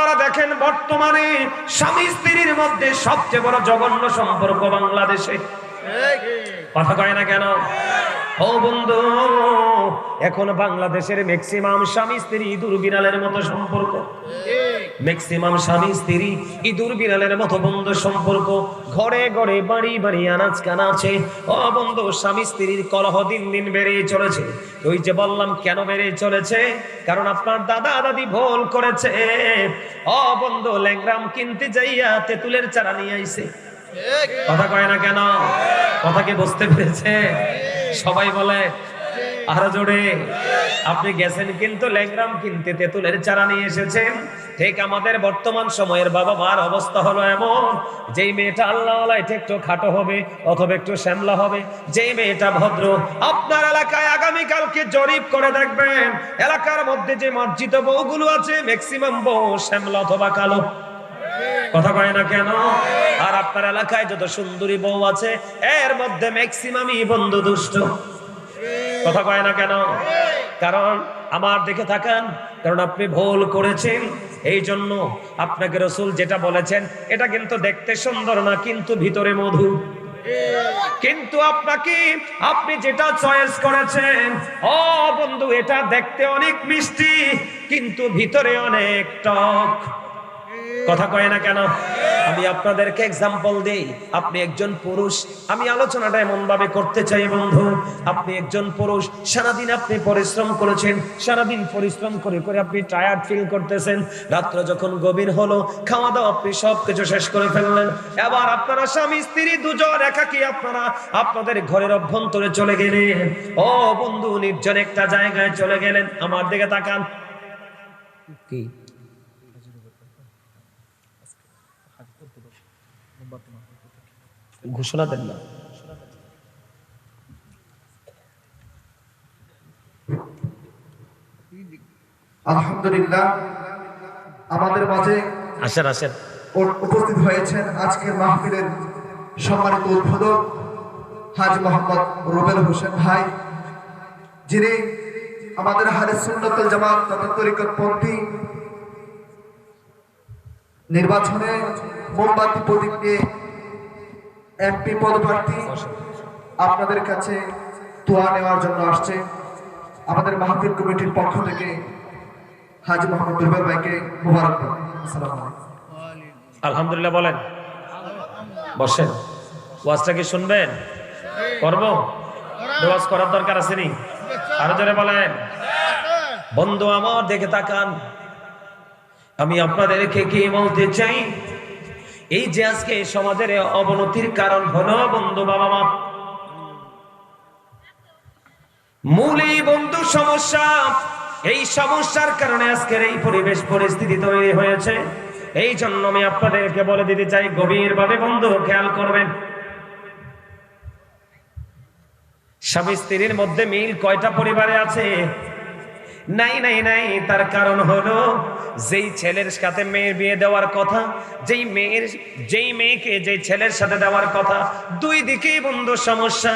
আপনারা দেখেন বর্তমানে স্বামী স্ত্রীর মধ্যে সবচেয়ে বড় জঘন্য সম্পর্ক বাংলাদেশে। কথা কয় না কেন? বন্ধু, এখন বাংলাদেশের ম্যাক্সিমাম স্বামী স্ত্রী ইঁদুর বিড়ালের মতো সম্পর্ক। ম্যাক্সিমাম স্বামী, স্ত্রী, ইঁদুর, বিড়ালের মতো বন্ধু সম্পর্ক। ঘরে ঘরে বাড়ি বাড়ি আনাজ কানাচে ও বন্ধু, স্বামী, স্ত্রীর কলহ দিন দিন বেড়েই চলেছে। ওই যে বললাম, কেন বেড়ে চলেছে? কারণ আপনার দাদা দাদি ভুল করেছে। ও বন্ধু ল্যাংরাম কিনতে যাইয়া তেঁতুলের চারা নিয়ে আইছে। কথা কয় না কেন? কথা কি বুঝতে পেরেছে? সবাই বলে আরও জোরে। আপনি গেছেন কিন্তু ল্যাংরাম কিনতে, তেঁতুলের চারা নিয়ে এসেছেন ঠিক আমাদের বর্তমান সময়ের বাবা মার অবস্থা হলো এমন, যেই মেয়েটা এটা একটু খাটো হবে, অথবা একটু শ্যামলা হবে, যেই মেয়েটা ভদ্র, আপনার এলাকায় জরিপ করে দেখবেন, এলাকার মধ্যে যে মার্জিত বউগুলো আছে ম্যাক্সিমাম বউ শ্যামলা অথবা কালো। কথা কয় না কেন? আর আপনার এলাকায় যত সুন্দরী বউ আছে, এর মধ্যে ম্যাক্সিমামই বন্ধু দুষ্ট। কথা কয় না কেন? কারণ আমার দিকে তাকান, কারণ আপনি ভুল করেছেন। এই জন্য আপনাকে রসুল যেটা বলেছেন, এটা কিন্তু দেখতে সুন্দর না, কিন্তু ভিতরে মধু। কিন্তু আপনাকে, আপনি যেটা চয়েস করেছেন, ও বন্ধু, এটা দেখতে অনেক মিষ্টি, কিন্তু ভিতরে অনেক টক। কথা কয় না কেন? আমি আপনাদেরকে এক্সাম্পল দেই। আপনি একজন পুরুষ, আমি আলোচনাটা এমন ভাবে করতে চাই বন্ধু। আপনি একজন পুরুষ, সারাদিন আপনি পরিশ্রম করেছেন, সারাদিন পরিশ্রম করে করে আপনি টায়ার্ড ফিল করতেছেন। রাত্র যখন গভীর হলো খাওয়া দাওয়া আপনি সব কিছু শেষ করে ফেললেন। এবার আপনারা স্বামী, স্ত্রী দুজন একাকি আপনারা আপনাদের ঘরের অভ্যন্তরে চলে গেলেন। ও বন্ধু, নির্জন একটা জায়গায় চলে গেলেন। আমার দিকে তাকান। কি? ঘোষণা দেন না। আলহামদুলিল্লাহ আমাদের মাঝে আসেন আসেন। উপস্থিত হয়েছেন আজকের মাহফিলের সম্মানিত উদ্বোধক হাজি মোহাম্মদ রুবেল হোসেন ভাই যিনি আমাদের হারে সুন্নতুল জামাত তথা তরিকতপন্থী নির্বাচনে মোমবাতি প্রদীপ নিয়ে এমপি পদপ্রার্থী আপনাদের কাছে দোয়া নেওয়ার জন্য আসছে। আমাদের মাহফিল কমিটির পক্ষ থেকে হাজি মোহাম্মদ রুবেল ভাইকে আলাইকুম। আলহামদুলিল্লাহ বলেন। বসেন। ওয়াজটা কি শুনবেন? করব? ওয়াজ করার দরকার আছে নি? আরও জোরে বলেন। বন্ধু আমার দেখে তাকান। আমি আপনাদেরকে কি বলতে চাই? এই যে আজকে এই সমাজের অবনতির কারণ হলো বন্ধু বাবা মা। মূলই বন্ধু সমস্যা, এই সমস্যার কারণে আজকের এই পরিবেশ, পরিস্থিতি তৈরি হয়েছে। এই জন্য আমি আপনাদেরকে বলে দিতে চাই গভীর ভাবে বন্ধু, খেয়াল করবেন। স্বামী স্ত্রীর মধ্যে মিল কয়টা পরিবারে আছে? নাই নাই নাই, তার কারণ হলো যেই ছেলের সাথে মেয়ের বিয়ে দেওয়ার কথা, যেই মেয়ের, যেই মেয়েকে যেই ছেলের সাথে দেওয়ার কথা, দুই দিকেই বন্ধু সমস্যা।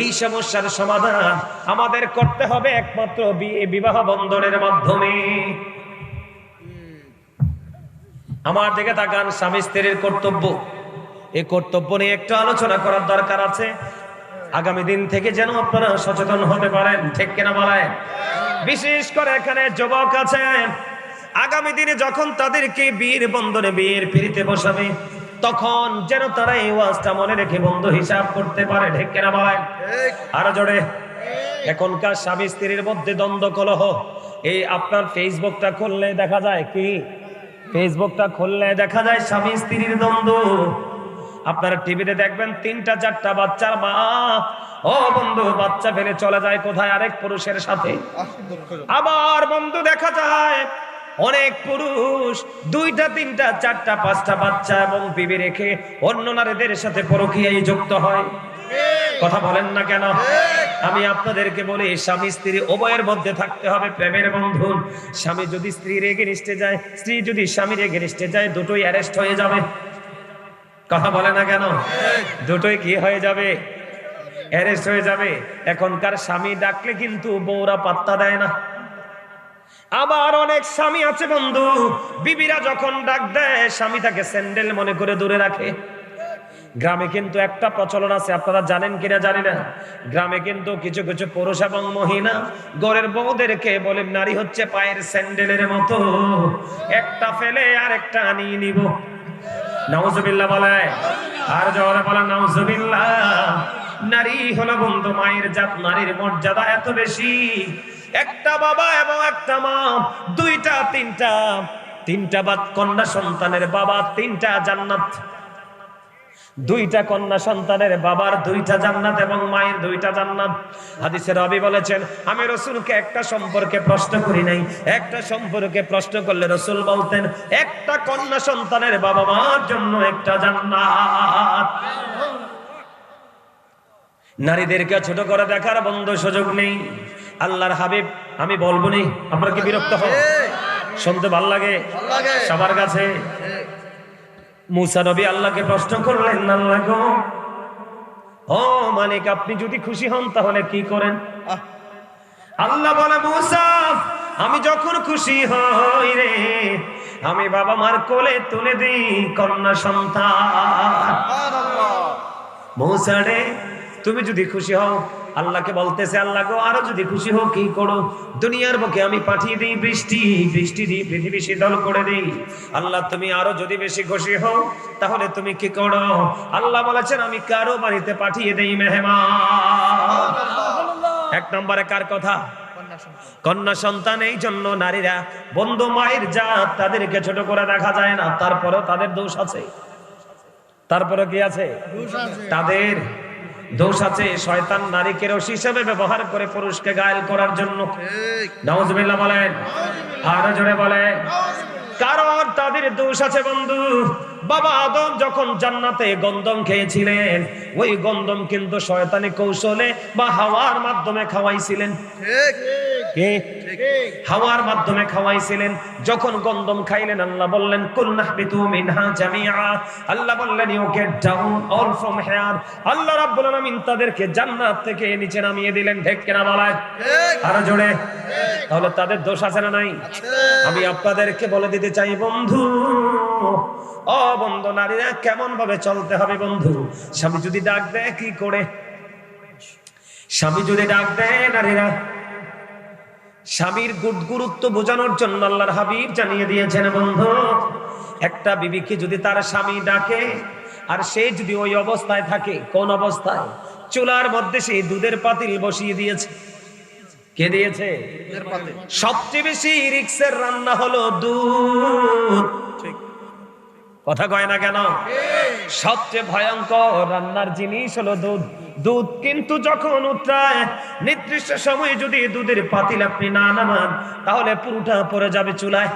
এই সমস্যার সমাধান আমাদের করতে হবে একমাত্র বিবাহ বন্ধনের মাধ্যমে। আমার দিকে তাকান স্বামী স্ত্রীর কর্তব্য। এই কর্তব্য নিয়ে একটু আলোচনা করার দরকার আছে। আগামী দিন থেকে যেন আপনারা সচেতন হতে পারেন, ঠিক কিনা বলেন? বিশেষ করে এখানে যুবক আছেন আগামী দিনে যখন তাদেরকে বীর বন্ধনে বীর পিড়িতে বসাবে তখন যেন তারা এই ওয়াজটা মনে রেখে বন্ধু হিসাব করতে পারে ঠিক কিনা বলেন? আরও জোরে। এখনকার স্বামী স্ত্রীর মধ্যে দ্বন্দ্ব কলহ। এই আপনার ফেসবুকটা খুললে দেখা যায় কি? ফেসবুকটা খুললে দেখা যায় স্বামী স্ত্রীর দ্বন্দ্ব। আপনারা টিভিতে দেখবেন তিনটা চারটা বাচ্চার মা ও বন্ধু, বাচ্চা ফেলে চলে যায় কোথায় আরেক পুরুষের সাথে? আবার বন্ধু, দেখা যায় অনেক পুরুষ দুইটা, তিনটা, চারটা, পাঁচটা বাচ্চা এবং বিবি রেখে অন্য নারীদের সাথে পরকীয়ায় যুক্ত হয়। কথা বলেন না কেন? আমি আপনাদেরকে বলি, স্বামী, স্ত্রী উভয়ের মধ্যে থাকতে হবে প্রেমের বন্ধন। স্বামী যদি স্ত্রীর এগেনিস্টে যায়, স্ত্রী যদি স্বামীর এগেনিস্টে যায়, দুটোই অ্যারেস্ট হয়ে যাবে। কথা বলে না কেন? দুটোই কি হয়ে যাবে? অ্যারেস্ট হয়ে যাবে। এখনকার স্বামী ডাকলে কিন্তু বউরা পাত্তা দেয় না। আবার অনেক স্বামী আছে বন্ধু, বিবিরা যখন ডাক দেয় স্বামী তাকে স্যান্ডেল মনে করে দূরে রাখে। গ্রামে কিন্তু একটা প্রচলন আছে, আপনারা জানেন কিনা জানি না। গ্রামে কিন্তু কিছু কিছু পুরুষ এবং মহিলা গড়ের বউদেরকে বলে, নারী হচ্ছে পায়ের স্যান্ডেলের মতো। একটা ফেলে আর একটা আনিয়ে নিব। নাউজুবিল্লাহ বলে। আর জোরে বলে নাউজুবিল্লাহ। নারী হলো বন্ধু, মায়ের জাত, নারীর মর্যাদা এত বেশি। একটা বাবা এবং একটা মা, দুইটা, তিনটা তিনটা বাদ কন্যা সন্তানের বাবা, তিনটা জান্নাত। দুইটা কন্যা সন্তানের বাবার দুইটা জান্নাত এবং মায়ের দুইটা জান্নাত। হাদিসের রবি বলেছেন, আমি রসুলকে একটা সম্পর্কে প্রশ্ন করি নাই। একটা সম্পর্কে প্রশ্ন করলে রসুল বলতেন, একটা কন্যা সন্তানের বাবা মার জন্য একটা জান্নাত। নারীদেরকে ছোট করে দেখার বন্ধ সুযোগ নেই। আল্লাহর হাবিব আমি বলব নি আপনারা কি বিরক্ত হন? শুনতে ভালো লাগে? সবার কাছে। মুসা নবী আল্লাহকে প্রশ্ন করলেন আল্লাহ গো ও মালিক আপনি যদি খুশি হন তাহলে কি করেন? আল্লাহ বলে মুসা আমি যখন খুশি হই রে আমি বাবা মার কোলে তুলে দিই কন্যা সন্তান। মৌসা রে তুমি যদি খুশি হও আল্লাহকে বলতেছে আল্লাহ গো আরও যদি খুশি হও কি করো? দুনিয়ার বুকে আমি পাঠিয়ে দিই বৃষ্টি বৃষ্টি দিই পৃথিবী শীতল করে দিই। আল্লাহ তুমি আরও যদি বেশি খুশি হও তাহলে তুমি কি করো? আল্লাহ বলেছেন আমি কারও বাড়িতে পাঠিয়ে দেই মেহমান। এক নম্বরে কার কথা? কন্যা সন্তান। এই জন্য নারীরা বন্ধু মায়ের জাত তাদেরকে ছোট করে দেখা যায় না। তারপরেও তাদের দোষ আছে। তারপরে কি আছে। তাদের দোষ আছে শয়তান নারীকে রস হিসেবে ব্যবহার করে পুরুষকে গায়েল করার জন্য। নাউজুবিল্লাহ বলেন। আরও জোরে বলেন। কারণ তাদের দোষ আছে বন্ধু। বাবা আদম যখন জান্নাতে গন্ধম খেয়েছিলেন ওই গন্ধম কিন্তু শয়তানি কৌশলে বা হাওয়ার মাধ্যমে খাওয়াইছিলেন। কে? হাওয়ার মাধ্যমে খাওয়াইছিলেন। যখন গন্ধম খাইলেন আল্লাহ বললেন কুল নাহবিতু মিনহা জামিআ। আল্লাহ বললেন you get down all from here. Allah রাব্বুল আলামিন তাদেরকে জান্নাত থেকে নিচে নামিয়ে দিলেন ঠিক কিনা বলায় আরও জোরে। তাহলে তাদের দোষ আছে না নাই? আমি আপনাদেরকে বলে দিতে চাই বন্ধু ও বন্ধু নারীরা কেমন ভাবে চলতে হবে বন্ধু? স্বামী যদি ডাক দেয় কি করে? স্বামী যদি ডাক দেয় নারীরা স্বামীর গুড গুরুত্ব বোঝানোর জন্য আল্লাহর হাবিব জানিয়ে দিয়েছেন বন্ধু একটা বিবিকে যদি তার স্বামী ডাকে আর সে যদি ওই অবস্থায় থাকে কোন অবস্থায়? চুলার মধ্যে সেই দুধের পাতিল বসিয়ে দিয়েছে। কে দিয়েছে? সবচেয়ে বেশি রিক্সের রান্না হলো দুধ। কথা কয় না কেন? সবচেয়ে ভয়ঙ্কর রান্নার জিনিস হলো দুধ। দুধ কিন্তু যখন উত্রায়, নির্দিষ্ট সময়ে যদি দুধের পাতিল আপনি না নামান, তাহলে পুরোটা পড়ে যাবে চুলায়।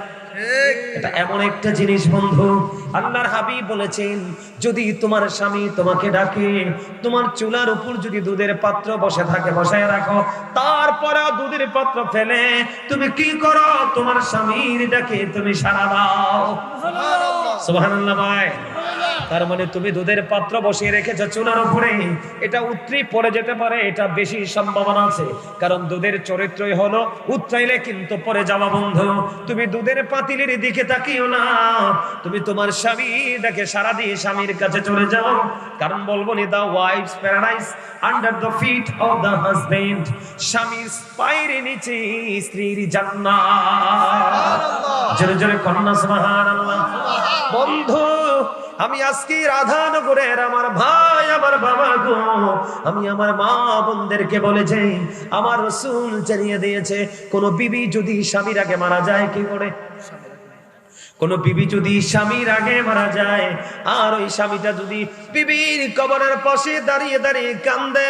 এটা এমন একটা জিনিস, বন্ধু। আল্লাহর হাবিব বলেছেন, যদি তোমার স্বামী তোমাকে ডাকে, তোমার চুলার উপর যদি দুধের পাত্র বসে থাকে, বসায় রাখো, তারপরে দুধের পাত্র ফেলে, তুমি কি করো? তোমার স্বামীর ডাকে তুমি সারা দাও। সুবহানাল্লাহ ভাই। তার মানে তুমি দুধের পাত্র বসিয়ে রেখেছো চুলার উপরে। এটা উত্তরি পড়ে যেতে পারে এটা বেশি সম্ভাবনা আছে। কারণ দুধের চরিত্রই হলো উত্তরাইলে কিন্তু পরে যাওয়া বন্ধু। তুমি দুধের পাতিলের দিকে তাকিও না। তুমি তোমার স্বামী দেখে সারা দিয়ে স্বামীর কাছে চলে যাও। কারণ বলব নি the wife's paradise under the feet of the husband স্বামীর পায়ের নিচে স্ত্রীর জান্নাত। জোরে জোরে কন্যা সুবহানাল্লাহ। বন্ধু, আমি আজকে রাধানগরের আমার ভাই, আমার বাবা গো। আমি আমার মা বোনদেরকে বলেছি, আমার রসুল জানিয়ে দিয়েছে, কোন বিবি যদি স্বামীর আগে মারা যায়, কি করে? কোন বিবি যদি স্বামীর আগে মারা যায়, আর ওই স্বামীটা যদি বিবির কবরের পাশে দাঁড়িয়ে দাঁড়িয়ে কান্দে,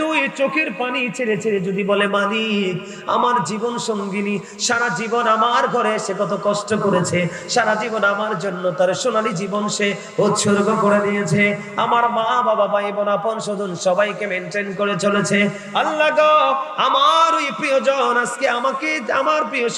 দুই চোখের পানি ছেড়ে ছেড়ে যদি বলে, মালিক, আমার জীবন সঙ্গিনী, সারা জীবন আমার ঘরে সে কত কষ্ট করেছে, সারা জীবন আমার জন্য তার সোনালি জীবন সে উৎসর্গ করে দিয়েছে, আমার মা, বাবা, ভাই, বোন, আপন, স্বজন সবাইকে মেনটেন করে চলেছে। আল্লাহ গো, আমার ওই প্রিয়জন আজকে আমাকে, আমার প্রিয়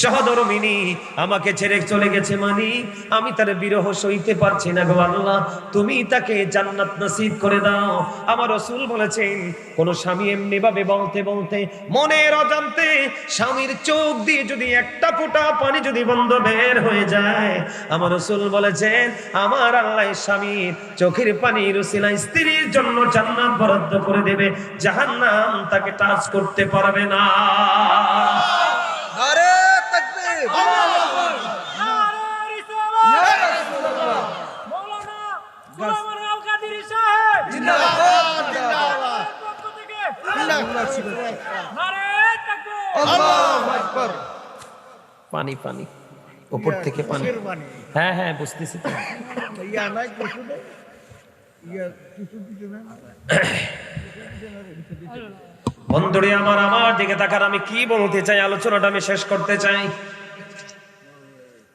সহধর্মিনী আমাকে ছেড়ে চলে গেছে মানি। আমি তার বিরহ সইতে পারছি না গো আল্লাহ। তুমি তাকে জান্নাত নসিব করে দাও। আমার রসুল বলেছেন, কোন স্বামী এমনি ভাবে বলতে বলতে মনের অজান্তে স্বামীর চোখ দিয়ে যদি একটা ফোঁটা পানি যদি বন্ধ বের হয়ে যায়, আমার রসুল বলেছেন, আমার আল্লাহ স্বামীর চোখের পানি রসিলা স্ত্রীর জন্য জান্নাত বরাদ্দ করে দেবে। জাহান্নাম তাকে টাচ করতে পারবে না আরে তাকবীর নারে রিসালাত! মৌলানা সুলাইমান আল কাদিরি সাহেব! জিন্দাবাদ। জিন্দাবাদ। পক্ষ থেকে নারে তাকবীর! আল্লাহু আকবার। পানি পানি। উপর থেকে পানি। হ্যাঁ হ্যাঁ বুঝতেছি তো। বন্ধুরে আমার আমার দিকে তাকার আমি কি বলতে চাই? আলোচনাটা আমি শেষ করতে চাই।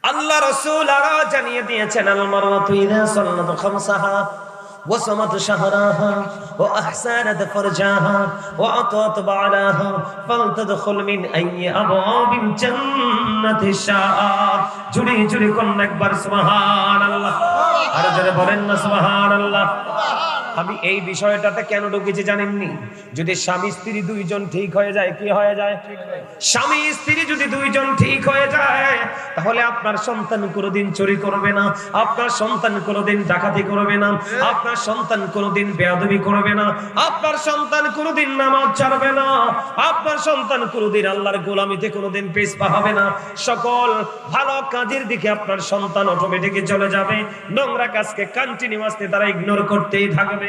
আল্লাহ রসুল আরো জানিয়ে দিয়েছেন আল মারওয়াতু ইযা সাল্লাত খামসাহা وصمت شهرها وأحسنت فرجاها وأطوت بعلاها فلتدخل من أي أبواب الجنة شاء জুড়ে জুড়ে কোন একবার সুবহান আল্লাহ আর যারা বলেন না সুবহান আল্লাহ আমি এই বিষয়টাতে কেন ঢুকেছি জানেননি? যদি স্বামী স্ত্রী দুইজন ঠিক হয়ে যায়, কি হয়ে যায়? স্বামী স্ত্রী যদি দুইজন ঠিক হয়ে যায়, তাহলে আপনার সন্তান কোনোদিন চুরি করবে না, আপনার সন্তান কোনোদিন ডাকাতি করবে না, আপনার সন্তান কোনোদিন বেয়াদবি করবে না, আপনার সন্তান কোনোদিন নামাজ ছাড়বে না, আপনার সন্তান কোনোদিন আল্লাহর গোলামিতে কোনোদিন পেছপা হবে না। সকল ভালো কাজের দিকে আপনার সন্তান অটোমেটিক চলে যাবে। নোংরা কাজকে কন্টিনিউয়াসলি তারা ইগনোর করতেই থাকবে।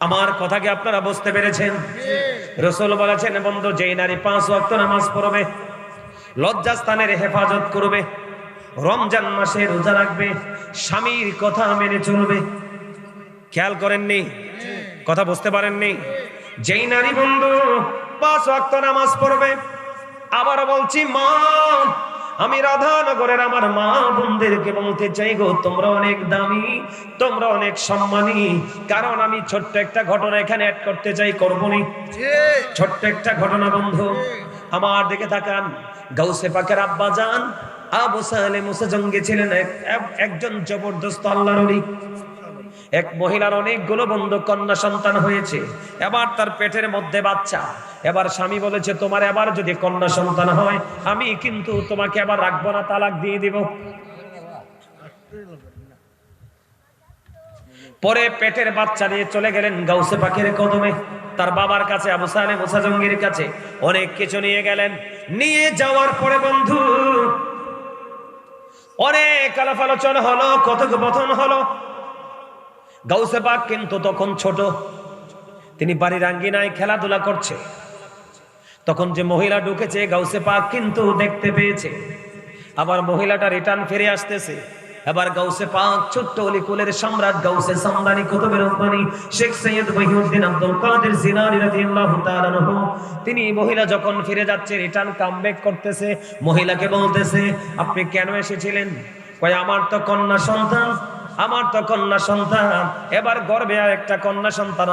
আমার কথাকে আপনারা বুঝতে পেরেছেন? রসুল বলেছেন, বন্ধু, যেই নারী পাঁচ ওয়াক্ত নামাজ পড়বে, লজ্জাস্থানের হেফাজত করবে, রমজান মাসে রোজা রাখবে, স্বামীর কথা মেনে চলবে। খেয়াল করেননি? কথা বুঝতে পারেননি? যেই নারী, বন্ধু, পাঁচ ওয়াক্ত নামাজ পড়বে, আবার বলছি, মা আমি রাধানগরের আমার মা বোনদেরকে বলতে চাই গো তোমরা অনেক দামি তোমরা অনেক সম্মানী। কারণ আমি ছোট্ট একটা ঘটনা এখানে অ্যাড করতে চাই করবনি ছোট্ট একটা ঘটনা বন্ধু আমার দিকে তাকান। গাউসে পাকের আব্বা যান আবু সালে মুসা জঙ্গে ছিলেন এক- এক- একজন জবরদস্ত আল্লাহর ওলি। এক মহিলার অনেকগুলো বন্ধু কন্যা সন্তান হয়েছে। এবার তার পেটের মধ্যে বাচ্চা। এবার স্বামী বলেছে, তোমার এবার যদি কন্যা সন্তান হয়, আমি কিন্তু তোমাকে আবার রাখব না, তালাক দিয়ে দিব। পরে পেটের বাচ্চা নিয়ে চলে গেলেন গাউসে পাখির কদমে। তার বাবার কাছে, আবু সালে কাছে অনেক কিছু নিয়ে গেলেন। নিয়ে যাওয়ার পরে বন্ধু, অনেক আলাপ আলোচনা হলো, কথোপকথন হলো। গাউসে পাক কিন্তু তখন ছোট। তিনি বাড়ির আঙ্গিনায় খেলাধুলা করছে। তখন যে মহিলা ঢুকেছে গাউসে পাক কিন্তু দেখতে পেয়েছে। আবার মহিলাটা রিটার্ন ফিরে আসতেছে। এবার গাউসে পাক ছোট্ট অলিকুলের সম্রাট গাউসে সামদানি কুতুবের রব্বানি শেখ সৈয়দ মহিউদ্দিন আব্দুল কাদের জিলানী রাদিয়াল্লাহু তাআলা আনহু। তিনি মহিলা যখন ফিরে যাচ্ছে, রিটার্ন কামব্যাক করতেছে, মহিলাকে বলতেছে, আপনি কেন এসেছিলেন? কয়, আমার তো কন্যা সন্তান। আমার তো কন্যা সন্তান, এবার গর্বে আর একটা কন্যা সন্তান,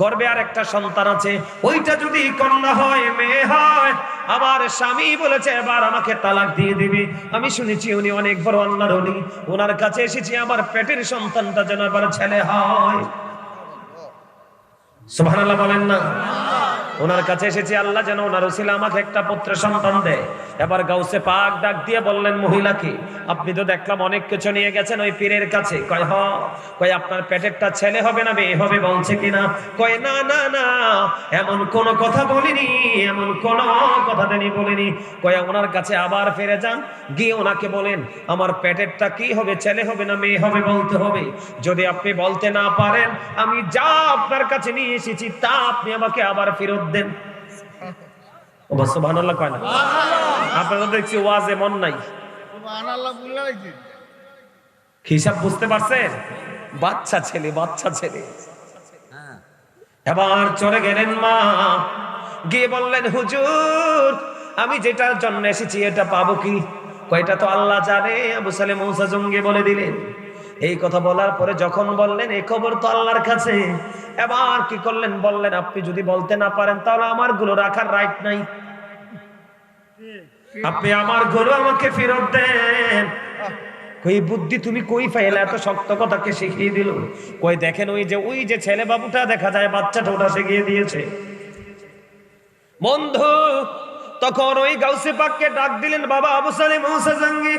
গর্বে আর একটা সন্তান আছে। ওইটা যদি কন্যা হয়, মেয়ে হয়, আমার স্বামী বলেছে, এবার আমাকে তালাক দিয়ে দিবে। আমি শুনেছি উনি অনেক বড় আল্লাহর উনি ওনার কাছে এসেছি, আমার পেটের সন্তানটা যেন এবার ছেলে হয়। সুবহানাল্লাহ বলেন না? ওনার কাছে এসেছি, আল্লাহ যেন ওনার উসিলা আমাকে একটা পুত্র সন্তান দেয়। এবার গাউসে পাক ডাক দিয়ে বললেন মহিলাকে আপনি তো দেখলাম অনেক কিছু নিয়ে গেছেন ওই পীরের কাছে। কয়, হ। কয়, আপনার পেটেরটা ছেলে হবে না, মেয়ে হবে বলছে কিনা? কয়, না না না। এমন কোন কথা বলিনি, এমন কোন কথা তিনি বলিনি। কয়, ওনার কাছে আবার ফিরে যান। গিয়ে ওনাকে বলেন, আমার পেটেরটা কি হবে, ছেলে হবে না, মেয়ে হবে বলতে হবে। যদি আপনি বলতে না পারেন, আমি যা আপনার কাছে নিয়ে এসেছি, তা আপনি আমাকে আবার ফেরত দেন। অবশ্য ভানাল্লাহ কয় না? আপনারা দেখছি ওয়াজে মন নাই। হিসাব বুঝতে পারছেন? বাচ্চা ছেলে বাচ্চা ছেলে। এবার চলে গেলেন মা গিয়ে বললেন হুজুর আমি যেটার জন্য এসেছি এটা পাবো কি? কয়টা তো আল্লাহ জানে আবু সালে মৌসা জঙ্গে বলে দিলেন। এই কথা বলার পরে যখন বললেন এই খবর তো আল্লাহর কাছে। এবার কি করলেন? বললেন, আপনি যদি বলতে না পারেন, তাহলে আমারগুলো রাখার রাইট নাই। আপনি আমার গরু আমাকে ফেরত দেন। কই, বুদ্ধি, তুমি কই পাইলে এত শক্ত কথাকে শিখিয়ে দিল? কই, দেখেন ওই যে ওই যে ছেলে বাবুটা দেখা যায়, বাচ্চাটা ওটা শিখিয়ে দিয়েছে। বন্ধু, তখন ওই গাউসে পাককে ডাক দিলেন, বাবা, আবু সালে মৌসা জাঙ্গি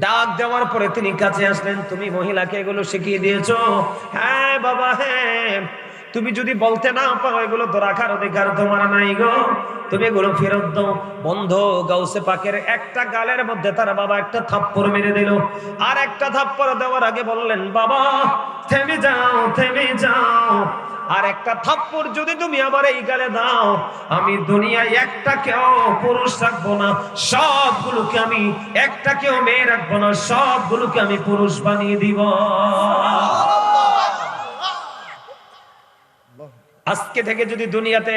ডাক দেওয়ার পরে তিনি কাছে আসলেন, তুমি মহিলাকে এগুলো শিখিয়ে দিয়েছ? হ্যাঁ বাবা হ্যাঁ। তুমি যদি বলতে না পারো, এগুলো তো রাখার অধিকার তোমার নাই গো। তুমি এগুলো ফেরত দাও। বন্ধ, গাউসে পাকের একটা গালের মধ্যে তার বাবা একটা থাপ্পড় মেরে দিল। আর একটা থাপ্পড় দেওয়ার আগে বললেন, বাবা, থেমে যাও থেমে যাও। আর একটা থাপ্পড় যদি তুমি আবার এই গালে দাও, আমি দুনিয়ায় একটা কেউ পুরুষ রাখব না, সবগুলোকে আমি একটা কেউ মেয়ে রাখব না, সবগুলোকে আমি পুরুষ বানিয়ে দিব। আজকে থেকে যদি দুনিয়াতে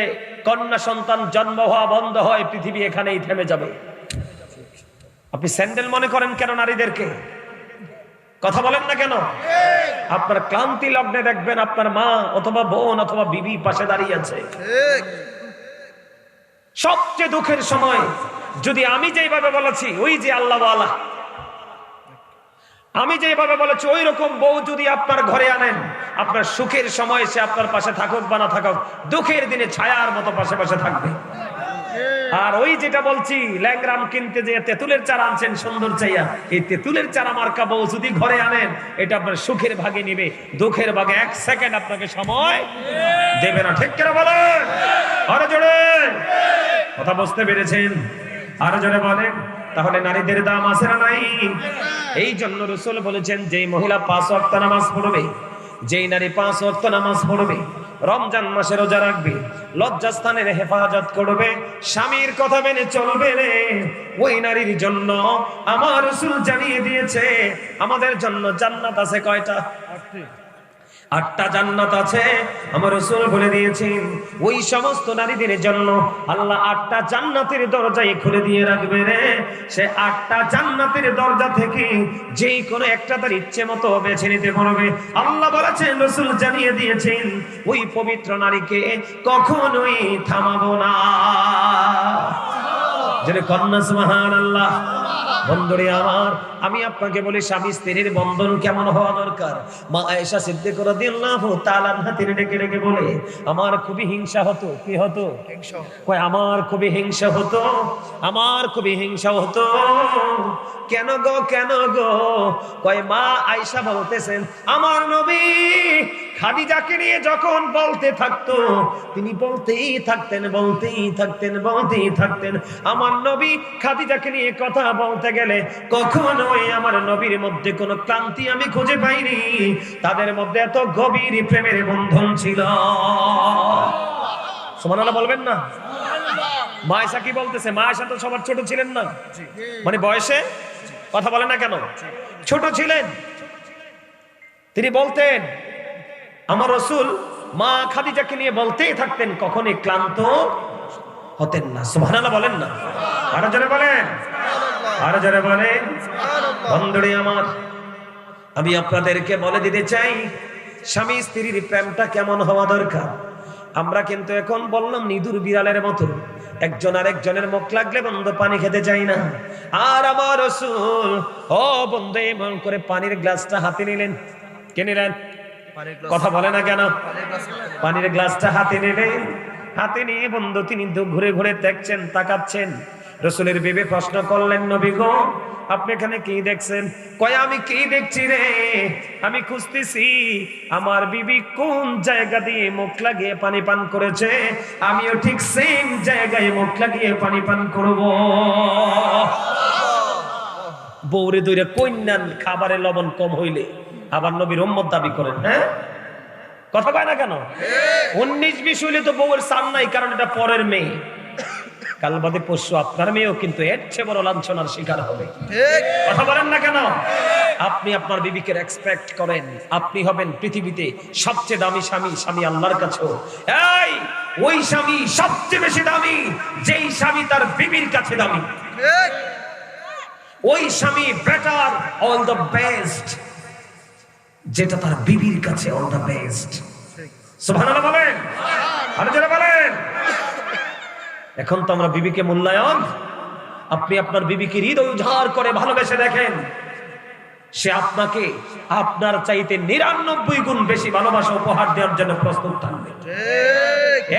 কন্যা সন্তান জন্ম হওয়া বন্ধ হয়, পৃথিবী এখানেই থেমে যাবে। আপনি স্যান্ডেল মনে করেন কেন নারীদেরকে? কথা বলেন না কেন? আপনার ক্লান্তি লগ্নে দেখবেন আপনার মা অথবা বোন অথবা বিবি পাশে দাঁড়িয়ে আছে। সবচেয়ে দুঃখের সময় যদি আমি যেভাবে বলেছি ওই যে আল্লাহ আল্লাহ আমি যেভাবে বলেছি ওই রকম বউ যদি আপনার ঘরে আনেন আপনার সুখের সময় সে আপনার পাশে থাকুক বা না থাকুক দুঃখের দিনে ছায়ার মতো পাশে পাশে থাকবে। আর ওই যেটা বলছি, ল্যাংরাম কিনতে যে তেঁতুলের চারা আনছেন সুন্দর চাইয়া। এই তেঁতুলের চারা মার্কা বউ যদি ঘরে আনেন, এটা আপনার সুখের ভাগে নিবে। দুঃখের ভাগে এক সেকেন্ড আপনাকে সময় দেবে না। ঠিক কেন বলেন? আরও জোরে। কথা বুঝতে পেরেছেন? আরও জোরে বলেন। তাহলে নারীদের দাম আছে না নাই? এই জন্য রসুল বলেছেন যে মহিলা পাঁচ ওয়াক্ত নামাজ পড়বে, যেই নারী পাঁচ ওয়াক্ত নামাজ পড়বে রমজান মাসে রোজা রাখবে, লজ্জাস্থানের হেফাজত করবে, স্বামীর কথা মেনে চলবে রে। ওই নারীর জন্য আমার রসুল জানিয়ে দিয়েছে, আমাদের জন্য জান্নাত আছে কয়টা? আটটা জান্নাত আছে। আমার রসুল বলে দিয়েছেন, ওই সমস্ত নারীদের জন্য আল্লাহ আটটা জান্নাতের দরজাই খুলে দিয়ে রাখবে রে। সে আটটা জান্নাতের দরজা থেকে যেই কোনো একটা তার ইচ্ছে মতো বেছে নিতে পারবে। আল্লাহ বলেছেন, রসুল জানিয়ে দিয়েছেন, ওই পবিত্র নারীকে কখনোই থামাবো না। যেন কন্যা সুবহান আল্লাহ বন্ধুরে আমার আমি আপনাকে বলি স্বামী স্ত্রীর বন্ধন কেমন হওয়া দরকার? মা আয়েশা সিদ্দিক রাদিয়াল্লাহু তাআলা হাতির ডেকে ডেকে বলে আমার খুবই হিংসা হতো কি হতো। কয় আমার খুবই হিংসা হতো আমার খুবই হিংসা হতো। কেন গো কেন গো? কয় মা আয়েশা বলতেছেন আমার নবী খাদিজাকে নিয়ে যখন বলতে থাকতো তিনি বলতেই থাকতেন বলতেই থাকতেন বলতেই থাকতেন। আমার নবী খাদিজাকে নিয়ে কথা বলতে গেলে কখনোই আমার নবীর মধ্যে কোনো ক্লান্তি আমি খুঁজে পাইনি। তাদের মধ্যে এত গভীর প্রেমের বন্ধন ছিল। সুবহানাল্লাহ বলবেন না? মায়েশা কি বলতেছে? মায়েশা তো সবার ছোট ছিলেন না। মানে বয়সে? কথা বলেন না কেন? ছোট ছিলেন। তিনি বলতেন, আমার রসুল মা খাদিজাকে নিয়ে বলতেই থাকতেন, কখনই ক্লান্ত হতেন না। সুবহানাল্লাহ বলেন না। আরও জোরে বলেন। আরও জোরে বলেন। বন্ধুরে আমার, আমি আপনাদেরকে বলে দিতে চাই, স্বামী স্ত্রীর প্রেমটা কেমন হওয়া দরকার? আমরা কিন্তু এখন বললাম নিদুর বিড়ালের মতো। একজন আরেকজনের মুখ লাগলে বন্ধু পানি খেতে চাই না। আর আমার রসুল ও বন্ধু এমন করে পানির গ্লাসটা হাতে নিলেন। কে নিলেন? কথা বলে না কেন? পানির গ্লাসটা হাতে নিলেন। হাতে নিয়ে বন্ধু তিনি ঘুরে ঘুরে দেখছেন তাকাচ্ছেন। রসুলের বিবে প্রশ্ন করলেন নবী গো আপনি এখানে কি দেখছেন? কয় আমি কি দেখছি রে? আমি খুঁজতেছি আমার বিবি কোন জায়গা দিয়ে মুখ লাগিয়ে পানি পান করেছে? আমিও ঠিক সেম জায়গায় মুখ লাগিয়ে পানি পান করব। বৌরে দইরে কন্যান খাবারে লবণ কম হইলে। আবার নবীর উম্মত দাবি করেন হ্যাঁ? কথা কয় না কেন? উনিশ বিশ হইলে তো বউয়ের সান নাই কারণ এটা পরের মেয়ে। কাল বাদে পরশু আপনার মেয়েও কিন্তু এর চেয়ে বড় লাঞ্ছনার শিকার হবে। কথা বলেন না কেন? আপনি আপনার বিবিকে রেসপেক্ট করেন। আপনি হবেন পৃথিবীতে সবচেয়ে দামি স্বামী স্বামী আল্লাহর কাছেও। এই ওই স্বামী সবচেয়ে বেশি দামি যেই স্বামী তার বিবির কাছে দামি। ওই স্বামী বেটার অল দ্য বেস্ট যেটা তার বিবির কাছে অল দ্য বেস্ট সুবহানাল্লাহ বলেন। আর যারা বলেন। এখন তো আমরা বিবিকে মূল্যায়ন। আপনি আপনার বিবিকে হৃদয় উজাড় করে ভালোবেসে দেখেন। সে আপনাকে আপনার চাইতে নিরানব্বই গুণ বেশি ভালোবাসা উপহার দেওয়ার জন্য প্রস্তুত থাকবে।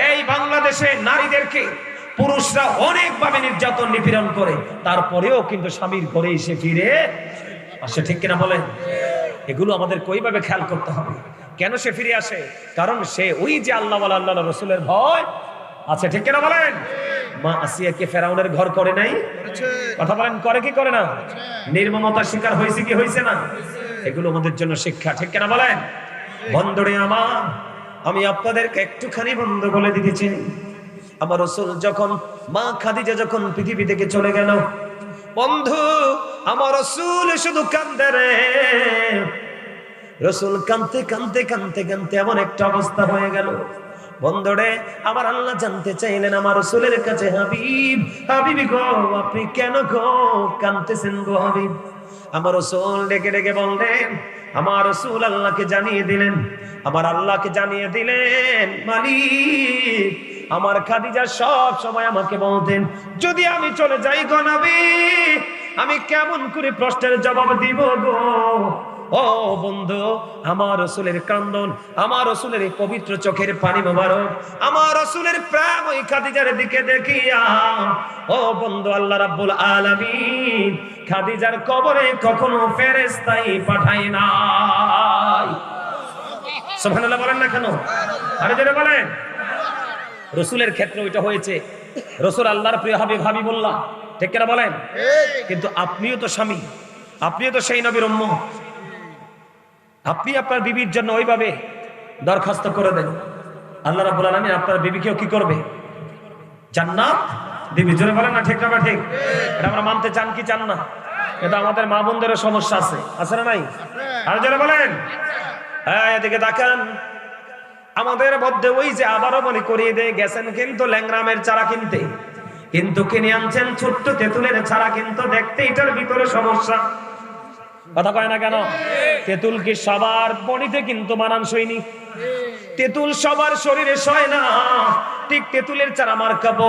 এই বাংলাদেশে নারীদেরকে পুরুষরা অনেকভাবে নির্যাতন নিপীড়ন করে। তারপরেও কিন্তু স্বামীর ঘরে এসে ফিরে আসে ঠিক কিনা বলেন? এগুলো আমাদের কইভাবে খেয়াল করতে হবে? কেন সে ফিরে আসে? কারণ সে ওই যে আল্লাহ আল্লাহ রসুলের ভয় আছে ঠিক কিনা বলেন? মা আসিয়াকে ফেরাউনের ঘর করে নাই? কথা বলেন করে কি করে না? নির্মমতার শিকার হয়েছে কি হয়েছে না? এগুলো আমাদের জন্য শিক্ষা ঠিক কিনা বলেন? বন্ধুরে আমার আমি আপনাদেরকে একটুখানি বন্ধ বলে দিতে চাই আমার রসুল যখন মা খাদিজা যখন পৃথিবী থেকে চলে গেল বন্ধু আমার রসুল শুধু কান্দে রে। রসুল কানতে কানতে কানতে কানতে এমন একটা অবস্থা হয়ে গেল। বন্ধুরে, আমার আল্লাহ জানতে চাইলেন আমার রসুলের কাছে, হাবিব, হাবিবি গো, আপনি কেন গো কানতেছেন গো, হাবিব? আমার রসুল ডেকে ডেকে বললেন, আমার রসুল আল্লাহকে জানিয়ে দিলেন, আমার আল্লাহকে জানিয়ে দিলেন, মালিক, আমার খাদিজা সব সময় আমাকে বলতেন, যদি আমি চলে যাই গো নবী আমি কেমন করে প্রশ্নের জবাব দিব গো? ও বন্ধু আমার রসুলের কান্দন আমার রসুলের এই পবিত্র চোখের পানি মোবারক আমার রসুলের প্রেম ওই খাদিজার দিকে দেখিয়া ও বন্ধু আল্লাহ রাব্বুল আলামিন খাদিজার কবরে কখনো ফেরেশতাই পাঠায় নাই। সুবহানাল্লাহ বলেন না কেন? আরে জোরে বলেন। রসুলের ক্ষেত্রে ওইটা হয়েছে। রসুল আল্লাহর প্রিয় হাবিব হাবিবুল্লাহ। ঠিক কিনা বলেন? কিন্তু আপনিও তো স্বামী আপনিও তো সেই নবীর উম্ম আপনি আপনার বিবির জন্য ওইভাবে দরখাস্ত করে দেন। আল্লাহ রাব্বুল আলামিন আপনার বিবিকেও কি করবে? জান্নাত? দিবি জোরে বলেন না, ঠিক না ঠিক? এটা আমরা মানতে চান কি চান না? এটা আমাদের মা বোনদেরও সমস্যা আছে। আছে না নাই? আর জোরে বলেন। হ্যাঁ এদিকে তাকান। আমাদের মধ্যে ওই যে আবারও মনে করিয়ে দিয়ে গেছেন কিন্তু ল্যাংরামের চারা কিনতে। কিন্তু কিনে আনছেন ছোট্ট তেঁতুলের ছাড়া কিন্তু দেখতে এটার ভিতরে সমস্যা। কথা কয় না কেন? তেঁতুল কি সবার বডিতে কিন্তু মানানসই নি? তেঁতুল সবার শরীরে সয় না। ঠিক তেঁতুলের চারা মার খাব।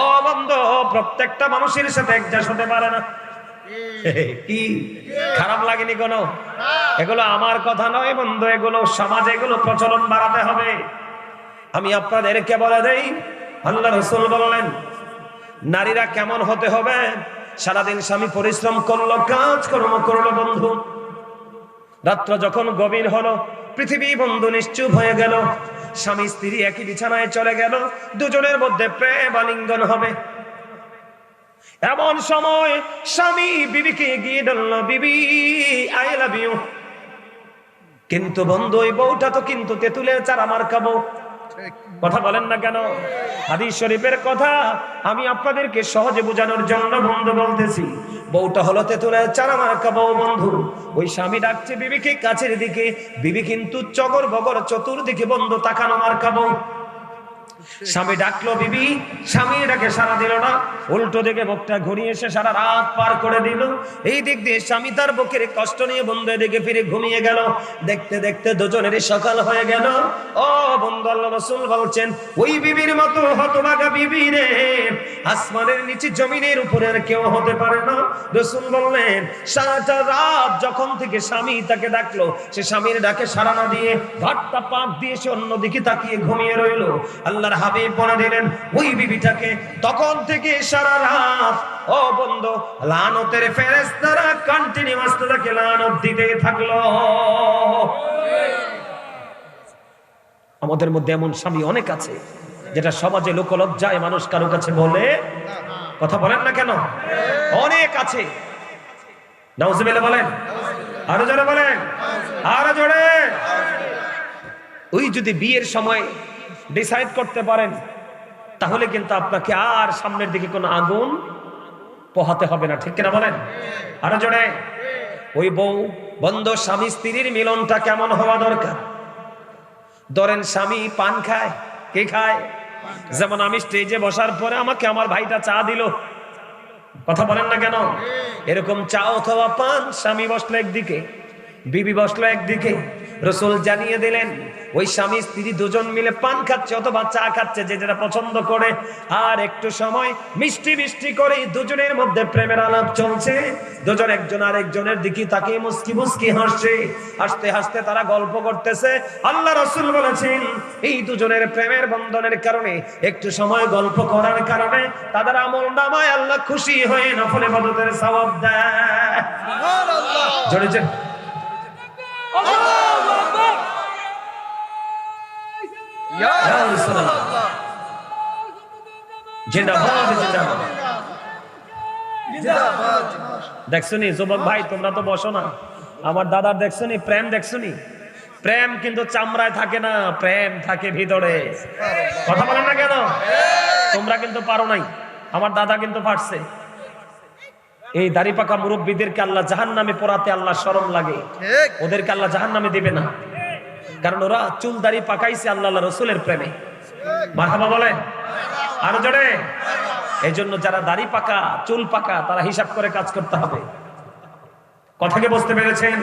ও বন্ধ, প্রত্যেকটা মানুষের সাথে একজাস হতে পারে না। কি? খারাপ লাগেনি কোনো? এগুলো আমার কথা নয় বন্ধু, এগুলো সমাজে এগুলো প্রচলন বাড়াতে হবে। আমি আপনাদেরকে বলে দেই, আল্লাহ রসুল বললেন, নারীরা কেমন হতে হবে? সারাদিন স্বামী পরিশ্রম করল কাজ কর্ম করল বন্ধু। রাত্র যখন গভীর হলো, পৃথিবী বন্ধু নিশ্চুপ হয়ে গেল। স্বামী, স্ত্রী একই বিছানায় চলে গেল। দুজনের মধ্যে প্রেম আলিঙ্গন হবে। এমন সময় স্বামী বিবিকে গিয়ে ডাল বিবি, আই লাভ ইউ। কিন্তু বন্ধু, ওই বউটা তো কিন্তু তেঁতুলের চারা মার খাব। কথা বলেন না কেন? হাদিস শরীফের কথা আমি আপনাদেরকে সহজে বোঝানোর জন্য বন্ধু বলতেছি। বউটা হলো তেঁতুলের চারা মার্কা বউ বন্ধু। ওই স্বামী ডাকছে বিবিকে কাছের দিকে। বিবি কিন্তু চগর বগর চতুর্দিকে বন্ধু তাকানো মার্কা বউ। স্বামী ডাকলো, বিবি, স্বামী ডাকে সারা দিল না। উল্টো দিকে বুকটা ঘুরিয়ে এসে সারা রাত পার করে দিল। এই দিক দিয়ে স্বামী তার বুকের কষ্ট নিয়ে বন্ধু এদিকে ফিরে ঘুমিয়ে গেল। দেখতে দেখতে দুজনেরই সকাল হয়ে গেল। ও বন্ধু আল্লাহ রসুল বলছেন, ওই বিবির মতো হতভাগা বিবি রে। আসমানের নিচে জমিনের উপরে আর কেউ হতে পারে না। রসুল বললেন, সারাটা রাত যখন থেকে স্বামী তাকে ডাকলো, সে স্বামীর ডাকে সারা না দিয়ে ঘাটটা পাক দিয়ে সে অন্যদিকে তাকিয়ে ঘুমিয়ে রইল। হাবিব দিলেন, ওই বিবিটাকে তখন থেকে সারা রাত, ও বন্ধু, লানতের ফেরেস্তারা তাকে লানত দিতে থাকল। আমাদের মধ্যে এমন স্বামী অনেক আছে, যেটা সমাজে লোকলজ্জায় মানুষ কারও কাছে বলে, কথা বলেন না কেন? অনেক আছে। বলেন, আরও জোরে বলেন, আরও জোরে। ওই যদি বিয়ের সময় ডিসাইড করতে পারেন, তাহলে কিন্তু আপনাকে আর সামনের দিকে কোনো আগুন পোহাতে হবে না, ঠিক কিনা বলেন? আরও জোরে, ওই বউ, বন্ধ, স্বামী, স্ত্রীর মিলনটা কেমন হওয়া দরকার? ধরেন স্বামী পান খায়, কে খায়? যেমন আমি স্টেজে বসার পরে আমাকে আমার ভাইটা চা দিল। কথা বলেন না কেন? এরকম চা অথবা পান, স্বামী বসল একদিকে, বিবি বসল একদিকে রসুল জানিয়ে দিলেন ওই স্বামী স্ত্রী দুজন মিলে পান খাচ্ছে অথবা চা খাচ্ছে যে যেটা পছন্দ করে। আর একটু সময় মিষ্টি মিষ্টি করে দুজনের মধ্যে প্রেমের আলাপ চলছে। দুজন একজন আর একজনের দিকে তাকে মুস্কি মুস্কি হাসছে। হাসতে হাসতে তারা গল্প করতেছে। আল্লাহ রসুল বলেছেন এই দুজনের প্রেমের বন্ধনের কারণে একটু সময় গল্প করার কারণে তাদের আমল নামায় আল্লাহ খুশি হয়ে নফলে বদতের সওয়াব দেয়। জোরে। আল্লাহু! দেখছনি যুবক ভাই তোমরা তো বসো না। আমার দাদার দেখছনি প্রেম দেখছনি? প্রেম কিন্তু চামড়ায় থাকে না প্রেম থাকে ভিতরে। কথা বলেন না কেন? তোমরা কিন্তু পারো নাই। আমার দাদা কিন্তু পারছে। এই দাড়ি পাকা মুরব্বীদেরকে আল্লাহ জাহান নামে পড়াতে আল্লাহ শরম লাগে। ওদেরকে আল্লাহ জাহান নামে দিবে না। কারণ ওরা চুল দাড়ি পাকাইছে আল্লাহ রসুলের প্রেমে। মারহাবা বলেন? আরও জোরে? এই জন্য যারা দাড়ি পাকা, চুল পাকা, তারা হিসাব করে কাজ করতে হবে। কথাকে বুঝতে পেরেছেন?